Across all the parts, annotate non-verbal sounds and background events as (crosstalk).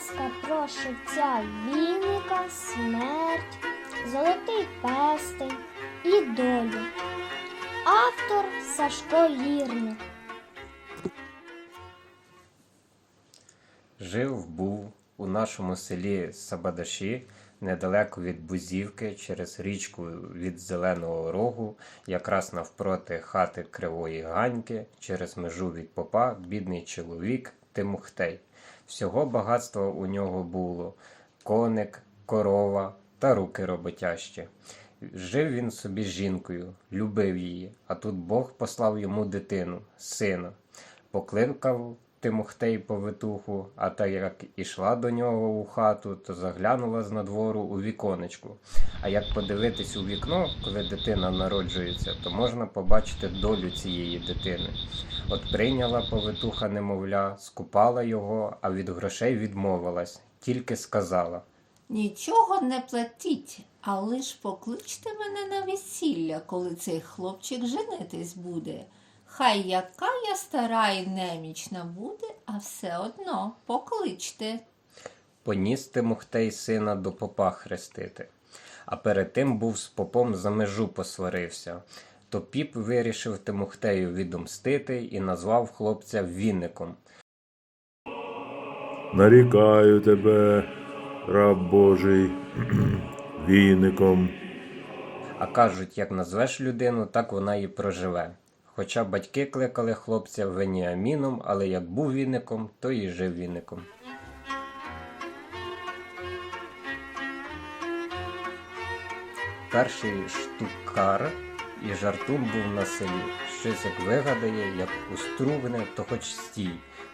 казка про шевця віника, смерть, золотий пестень і долю. Автор Сашко Лірник. Жив був у нашому селі Сабадаші, недалеко від Бузівки, через річку від Зеленого Рогу, якраз навпроти хати Кривої Ганьки, через межу від попа, бідний чоловік Тимохтей. Всього багатства у нього було коник, корова та руки роботящі. Жив він собі з жінкою, любив її, а тут Бог послав йому дитину, сина. Покликав Тимохтей повитуху, а та як ішла до нього у хату, то заглянула з надвору у віконечку. А як подивитись у вікно, коли дитина народжується, то можна побачити долю цієї дитини. От прийняла повитуха немовля, скупала його, а від грошей відмовилась, тільки сказала. Нічого не платіть, а лиш покличте мене на весілля, коли цей хлопчик женитись буде. Хай яка я стара і немічна буде, а все одно покличте. Поніс Тимохтей сина до попа хрестити. А перед тим був з попом за межу посварився. То піп вирішив Тимохтею відомстити і назвав хлопця Вінником. Нарікаю тебе, раб Божий, віником. А кажуть, як назвеш людину, так вона і проживе. Хоча батьки кликали хлопця Веніаміном, але як був віником, то і жив віником. Перший штукар і жартун був на селі. Щось як вигадає, як устругне, то хоч стій,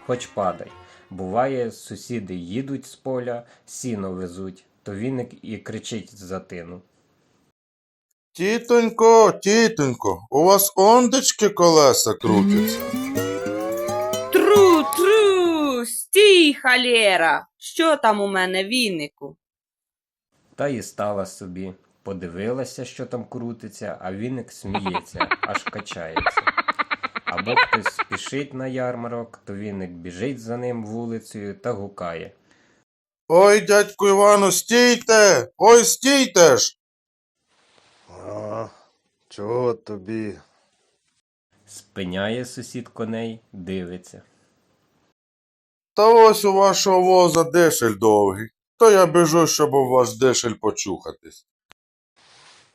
хоч падай. Буває, сусіди їдуть з поля, сіно везуть, то віник і кричить за тину. Тітонько, тітонько, у вас ондечки колеса крутяться. Тру, тру, стій, халєра! Що там у мене вінику? Та і стала собі, подивилася, що там крутиться, а віник сміється, аж качається. Або хтось спішить на ярмарок, то віник біжить за ним вулицею та гукає. Ой, дядьку Івану, стійте! Ой, стійте ж! А, чого тобі? Спиняє сусід коней, дивиться. Та ось у вашого воза дешель довгий. То я біжу, щоб у ваш дешель почухатись.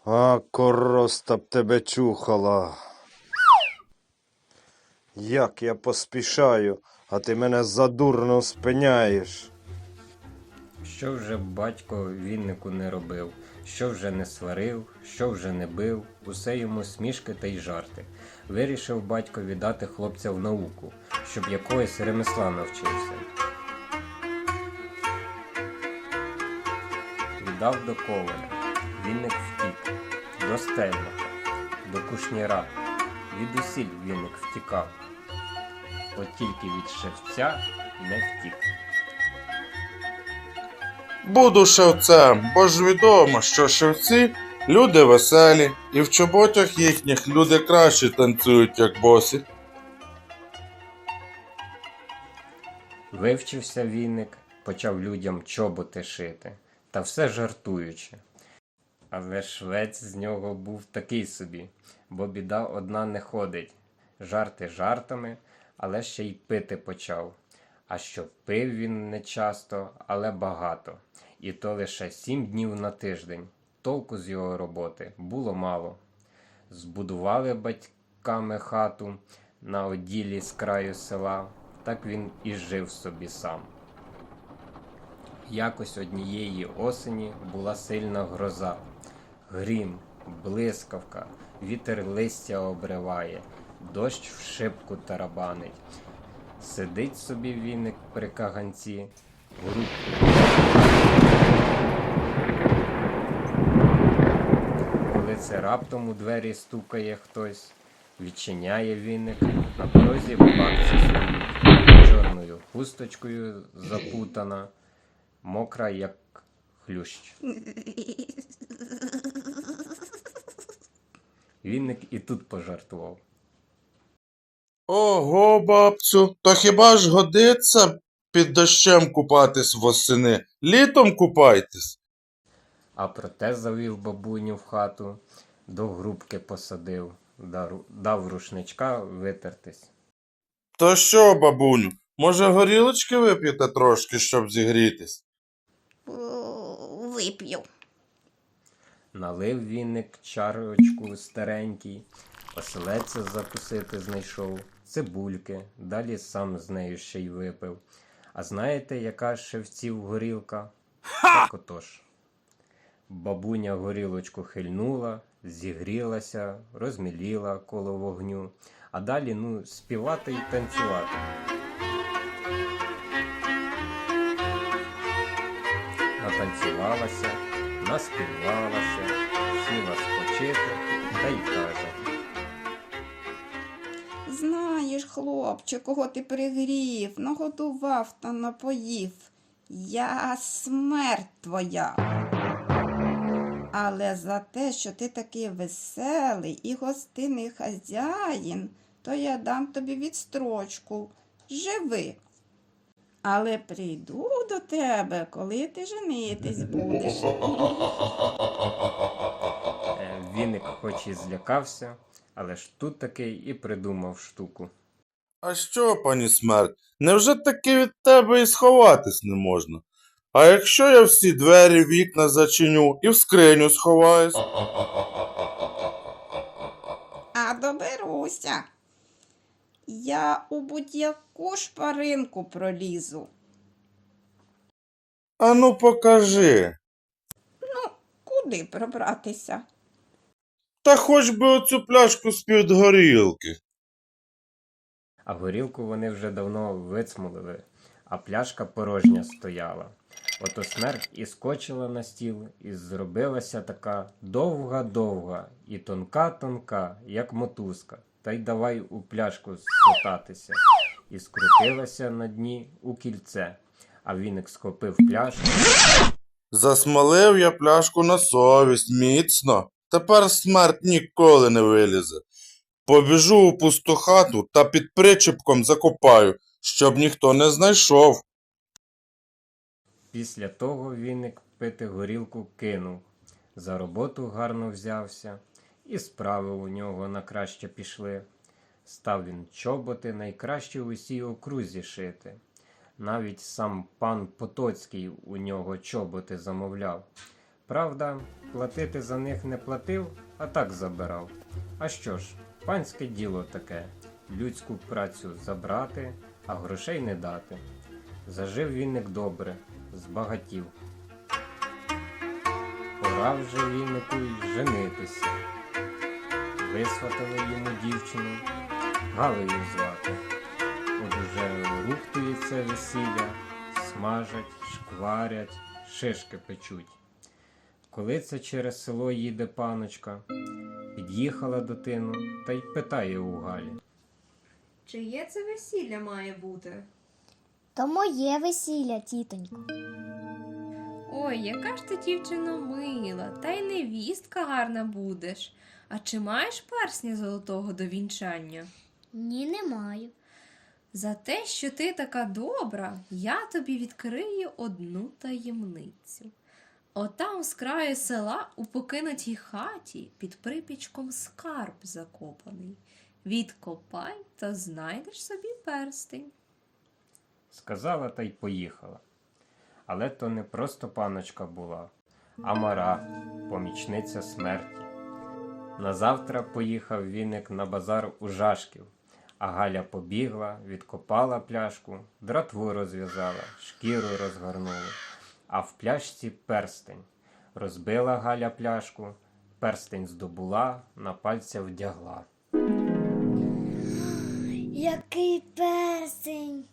А, короста б тебе чухала. Як я поспішаю, а ти мене задурно спиняєш. Що вже батько віннику не робив, що вже не сварив, що вже не бив, усе йому смішки та й жарти. Вирішив батько віддати хлопця в науку, щоб якогось ремесла навчився. Віддав до коваля, вінник втік, до стельника, до кушніра. Від усіль вінник втікав, от тільки від шевця не втік. Буду шевцем, бо ж відомо, що шевці люди веселі, і в чоботях їхніх люди краще танцюють, як босі. Вивчився віник, почав людям чоботи шити, та все жартуючи. Але швець з нього був такий собі, бо біда одна не ходить. Жарти жартами, але ще й пити почав. А що пив він не часто, але багато, і то лише сім днів на тиждень. Толку з його роботи було мало. Збудували батьками хату на оділі з краю села, так він і жив собі сам. Якось однієї осені була сильна гроза. Грім, блискавка, вітер листя обриває, дощ в шибку тарабанить. Сидить собі віник при каганці, грудку. Коли це раптом у двері стукає хтось, відчиняє віник, на порозі стоїть, чорною хусточкою запутана, мокра, як хлющ. Вінник і тут пожартував. Ого, бабцю, то хіба ж годиться під дощем купатись восени, літом купайтесь. А проте завів бабуню в хату, до грубки посадив, дав рушничка витертись. То що, бабуню, може горілочки вип'єте трошки, щоб зігрітись? Вип'ю. Налив віник чарочку старенький, оселедця закусити знайшов, цибульки, далі сам з нею ще й випив. А знаєте, яка шевців горілка? Так отож. Бабуня горілочку хильнула, зігрілася, розміліла коло вогню, а далі ну співати й танцювати. Натанцювалася, наспівалася, сіла спочити та й каже. Знаєш, хлопче, кого ти пригрів, нагодував та напоїв. Я смерть твоя. Але за те, що ти такий веселий і гостинний хазяїн, то я дам тобі відстрочку. Живи. Але прийду до тебе, коли ти женитись будеш. Е, Віник хоч і злякався, але ж тут таки і придумав штуку. А що, пані смерть, невже таки від тебе і сховатись не можна? А якщо я всі двері, вікна зачиню і в скриню сховаюсь? А доберуся. Я у будь-яку шпаринку пролізу. Ану покажи. Ну, Куди пробратися? Та хоч би оцю пляшку з-під горілки. А горілку вони вже давно вицмолили, а пляшка порожня стояла. Ото смерть і скочила на стіл, і зробилася така довга-довга і тонка-тонка, як мотузка, та й давай у пляшку сотатися. І скрутилася на дні у кільце, а віник схопив пляшку. Засмолив я пляшку на совість міцно. Тепер смерть ніколи не вилізе. Побіжу у пусту хату та під причепком закопаю, щоб ніхто не знайшов. Після того віник пити горілку кинув, за роботу гарно взявся, і справи у нього на краще пішли. Став він чоботи найкращі у усій окрузі шити. Навіть сам пан Потоцький у нього чоботи замовляв. Правда, платити за них не платив, а так забирав. А що ж, панське діло таке людську працю забрати, а грошей не дати. Зажив віник добре, збагатів. Пора вже вінику й женитися. Висватали йому дівчину, Галею звати. От уже рухтується весілля, смажать, шкварять, шишки печуть. Коли це через село їде паночка, під'їхала до тину та й питає у Галі. Чиє це весілля має бути? То моє весілля, тітонько. Ой, яка ж ти дівчина мила, та й невістка гарна будеш. А чи маєш персня золотого до вінчання? Ні, не маю. За те, що ти така добра, я тобі відкрию одну таємницю. Отам з краю села у покинутій хаті під припічком скарб закопаний. Відкопай та знайдеш собі перстень. Сказала та й поїхала. Але то не просто паночка була, а мара, помічниця смерті. Назавтра поїхав віник на базар у Жашків, а Галя побігла, відкопала пляшку, дратву розв'язала, шкіру розгорнула, а в пляшці перстень. Розбила Галя пляшку, перстень здобула, на пальця вдягла. Який персень!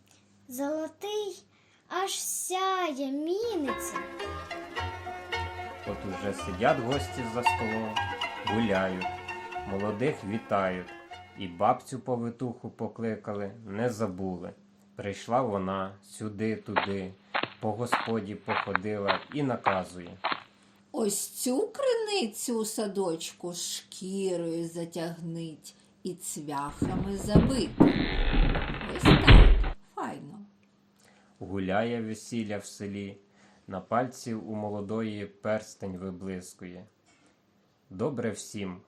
Золотий аж сяє, міниться. От уже сидять гості за столом, гуляють, молодих вітають, і бабцю повитуху покликали, не забули. Прийшла вона сюди, туди, по господі походила і наказує. Ось цю криницю у садочку шкірою затягнить і цвяхами забити. Ось так, файно. Гуляє весілля в селі, на пальці у молодої перстень виблискує. Добре всім,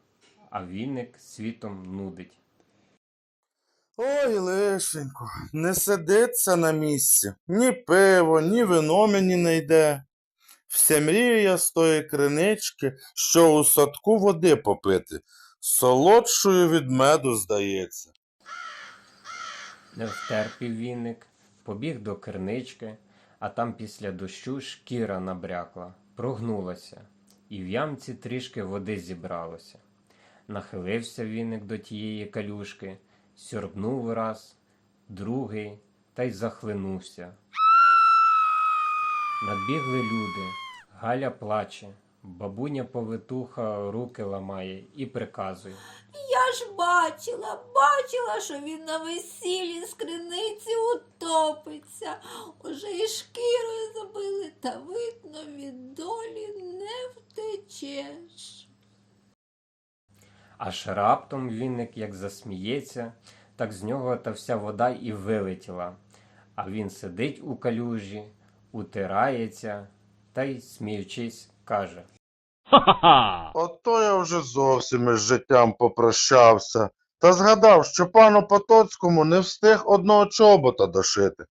а віник світом нудить. Ой, лишенько, не сидиться на місці. Ні пиво, ні вино мені не йде. Все мрію я з тої кринички, що у садку води попити. Солодшою від меду здається. Не втерпів віник, побіг до кернички, а там після дощу шкіра набрякла, прогнулася, і в ямці трішки води зібралося. Нахилився віник до тієї калюшки, сьорбнув раз, другий, та й захлинувся. Надбігли люди, Галя плаче, бабуня повитуха руки ламає і приказує. Я ж бачила, бачила, що він на весіллі з криниці утопиться. Уже і шкірою забили, та видно, від долі не втечеш. Аж раптом віник як засміється, так з нього та вся вода і вилетіла. А він сидить у калюжі, утирається та й, сміючись, каже. Ото я вже зовсім із життям попрощався. Та згадав, що пану Потоцькому не встиг одного чобота дошити.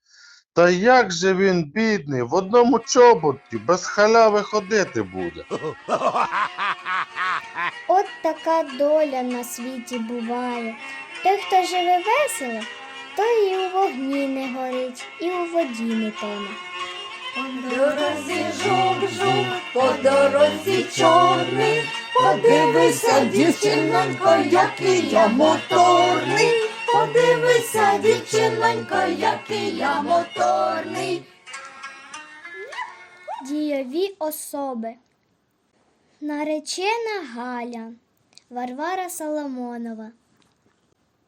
Та як же він, бідний, в одному чоботі без халяви ходити буде? (laughs) Така доля на світі буває. Той, хто живе весело, той і у вогні не горить, і у воді не тоне. По дорозі жук-жук, по дорозі чорний, подивися, дівчинонько, який я моторний, подивися, дівчинонько, який я моторний. Дієві особи. Наречена Галя Варвара Соломонова.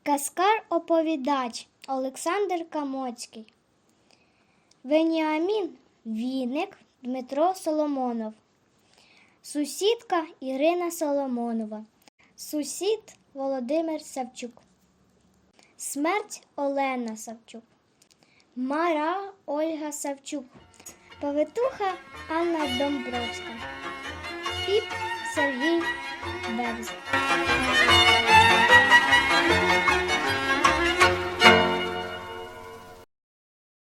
Каскар-оповідач Олександр Камоцький. Веніамін Віник Дмитро Соломонов. Сусідка Ірина Соломонова. Сусід Володимир Савчук. Смерть Олена Савчук. Мара Ольга Савчук. Повитуха Анна Домбровська. Піп Сергій And that is it.